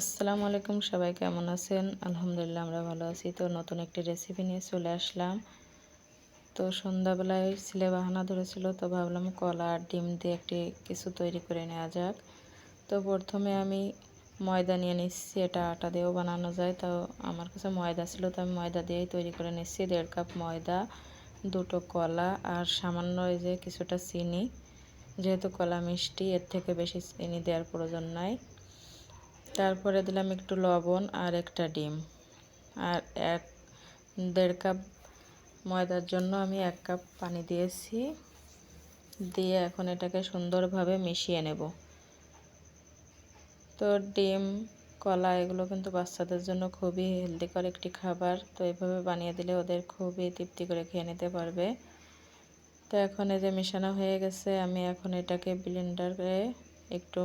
আসসালামু আলাইকুম, সবাই কেমন আছেন? আলহামদুলিল্লাহ আমরা ভালো আছি। তো নতুন একটি রেসিপি নিয়ে চলে আসলাম। তো সন্ধ্যাবেলায় ছেলে বাহানা ধরেছিল, তো ভাবলাম কলা আর ডিম দিয়ে একটি কিছু তৈরি করে নেওয়া যাক। তো প্রথমে আমি ময়দা নিয়ে নিচ্ছি, এটা আটা দিয়েও বানানো যায়। তো আমার কাছে ময়দা ছিল, তো আমি ময়দা দিয়েই তৈরি করে নিচ্ছি, দেড় কাপ ময়দা, দুটো কলা আর সামান্য এই যে কিছুটা চিনি। যেহেতু কলা মিষ্টি, এর থেকে বেশি চিনি দেওয়ার প্রয়োজন নাই। তারপরে দিলাম একটু লবণ আর একটা ডিম। আর এক, দেড় কাপ ময়দার জন্য আমি এক কাপ পানি দিয়েছি। দিয়ে এখন এটাকে সুন্দরভাবে মিশিয়ে নেব। তো ডিম, কলা এগুলো কিন্তু বাচ্চাদের জন্য খুবই হেলদিকর একটি খাবার। তো এইভাবে বানিয়ে দিলে ওদের খুবই তৃপ্তি করে খেয়ে নিতে পারবে। তো এখন এই যে মেশানো হয়ে গেছে, আমি এখন এটাকে ব্লেন্ডারে একটু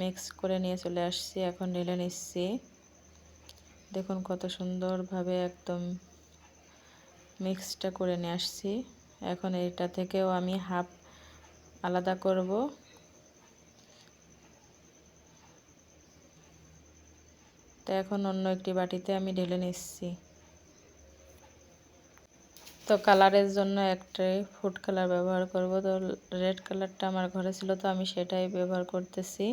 মিক্স করে নিয়ে চলে আসছি, এখন ঢেলে নিচ্ছি। দেখুন কত সুন্দরভাবে একদম মিক্সটা করে নিয়ে আসছি। এখন এটা থেকেও আমি হাফ আলাদা করব। তো এখন অন্য একটি বাটিতে আমি ঢেলে নিচ্ছি। তো কালারের জন্য একটাই ফুড কালার ব্যবহার করব। তো রেড কালারটা আমার ঘরে ছিল, তো আমি সেটাই ব্যবহার করতেছি।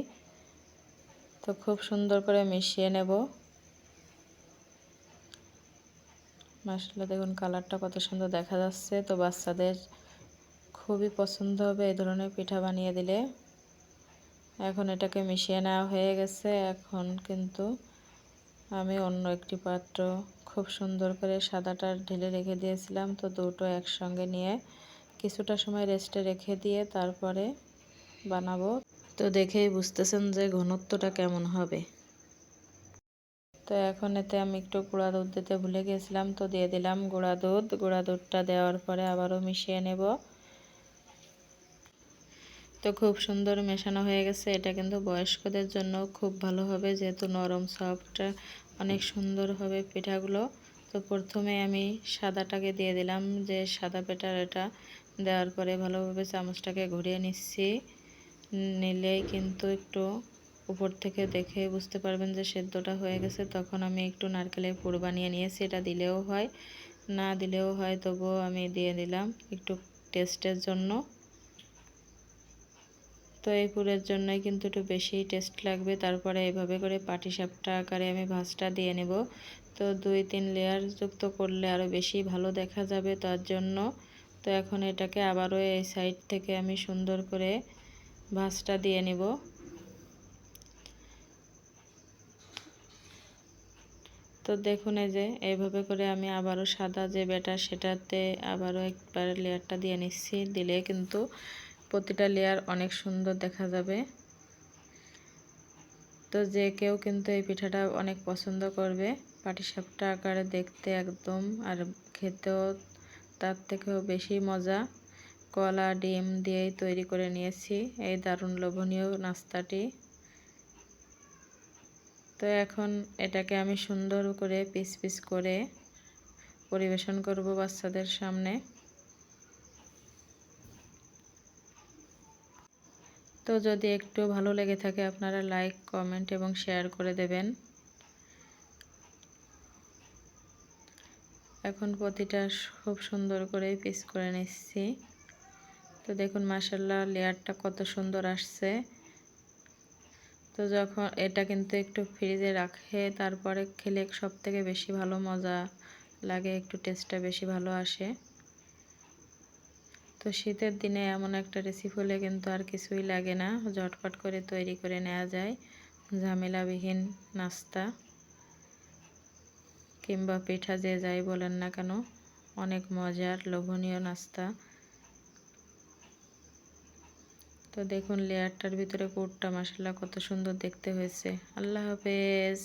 তো খুব সুন্দর করে মিশিয়ে নেব। মাসাল্লাহ দেখুন কালারটা কত সুন্দর দেখা যাচ্ছে। তো বাচ্চাদের খুবই পছন্দ হবে এই ধরনের পিঠা বানিয়ে দিলে। এখন এটাকে মিশিয়ে নেওয়া হয়ে গেছে। এখন কিন্তু আমি অন্য একটি পাত্র খুব সুন্দর করে সাদাটা ঢেলে রেখে দিয়েছিলাম। তো দুটো একসঙ্গে নিয়ে কিছুটা সময় রেস্টে রেখে দিয়ে তারপরে বানাবো। তো দেখেই বুঝতেছেন যে ঘনত্বটা কেমন হবে। তো এখন এতে আমি একটু গুঁড়া দুধ দিতে ভুলে গেছিলাম, তো দিয়ে দিলাম গুঁড়া দুধ। গুঁড়া দুধটা দেওয়ার পরে আবারও মিশিয়ে নেব। তো খুব সুন্দর মেশানো হয়ে গেছে। এটা কিন্তু বয়স্কদের জন্য খুব ভালো হবে, যেহেতু নরম, সফট, অনেক সুন্দর হবে পিঠাগুলো। তো প্রথমে আমি সাদাটাকে দিয়ে দিলাম, যে সাদা পেটার এটা। দেওয়ার পরে ভালোভাবে চামচটাকে ঘুরিয়ে নিচ্ছি। নিলেই কিন্তু একটু উপর থেকে দেখে বুঝতে পারবেন যে সেদ্ধটা হয়ে গেছে। তখন আমি একটু নারকেলের পুর বানিয়ে নিয়েছি, এটা দিলেও হয়, না দিলেও হয়, তবুও আমি দিয়ে দিলাম একটু টেস্টের জন্য। তো এই পুরের জন্যই কিন্তু একটু বেশি টেস্ট লাগবে। তারপরে এভাবে করে পাটি সাপটা আকারে আমি ভাজটা দিয়ে নেব। তো দুই তিন লেয়ার যুক্ত করলে আরও বেশি ভালো দেখা যাবে তার জন্য। তো এখন এটাকে আবারও এই সাইড থেকে আমি সুন্দর করে ভাঁজটা দিয়ে নিব। তো দেখুন এই যে, এইভাবে করে আমি আবারও সাদা যে ব্যাটার সেটাতে আবারও একবার লেয়ারটা দিয়ে নিচ্ছি। দিলে কিন্তু প্রতিটা লেয়ার অনেক সুন্দর দেখা যাবে। তো যে কেউ কিন্তু এই পিঠাটা অনেক পছন্দ করবে। পাটিসাপটা আকারে দেখতে একদম আর খেতেও তার থেকেও বেশি মজা। কলা, ডিম দিয়েই তৈরি করে নিয়েছি। এই দারুণ লোভনীয় নাস্তাটি। তো এখন এটাকে আমি সুন্দর করে পিস পিস করে পরিবেশন করব বাচ্চাদের সামনে। তো যদি একটু ভালো লেগে থাকে আপনারা লাইক, কমেন্ট এবং শেয়ার করে দেবেন। এখন প্রতিটা খুব সুন্দর করে পিস করে নিচ্ছি। তো দেখুন মাসাল্লাহ লেয়ারটা কত সুন্দর আসছে। তো যখন এটা কিন্তু একটু ফ্রিজে রাখে, তারপরে খেলে সব থেকে বেশি ভালো মজা লাগে, একটু টেস্টটা বেশি ভালো আসে। তো শীতের দিনে এমন একটা রেসিপি হলে কিন্তু আর কিছুই লাগে না, ঝটপট করে তৈরি করে নেওয়া যায়। ঝামেলাবিহীন নাস্তা কিংবা পিঠা যে যাই বলেন না কেন, অনেক মজার, লোভনীয় নাস্তা। তো দেখুন লেয়ারটার ভিতরে কোটটা মাসাল্লাহ কত সুন্দর দেখতে হয়েছে। আল্লাহ হাফেজ।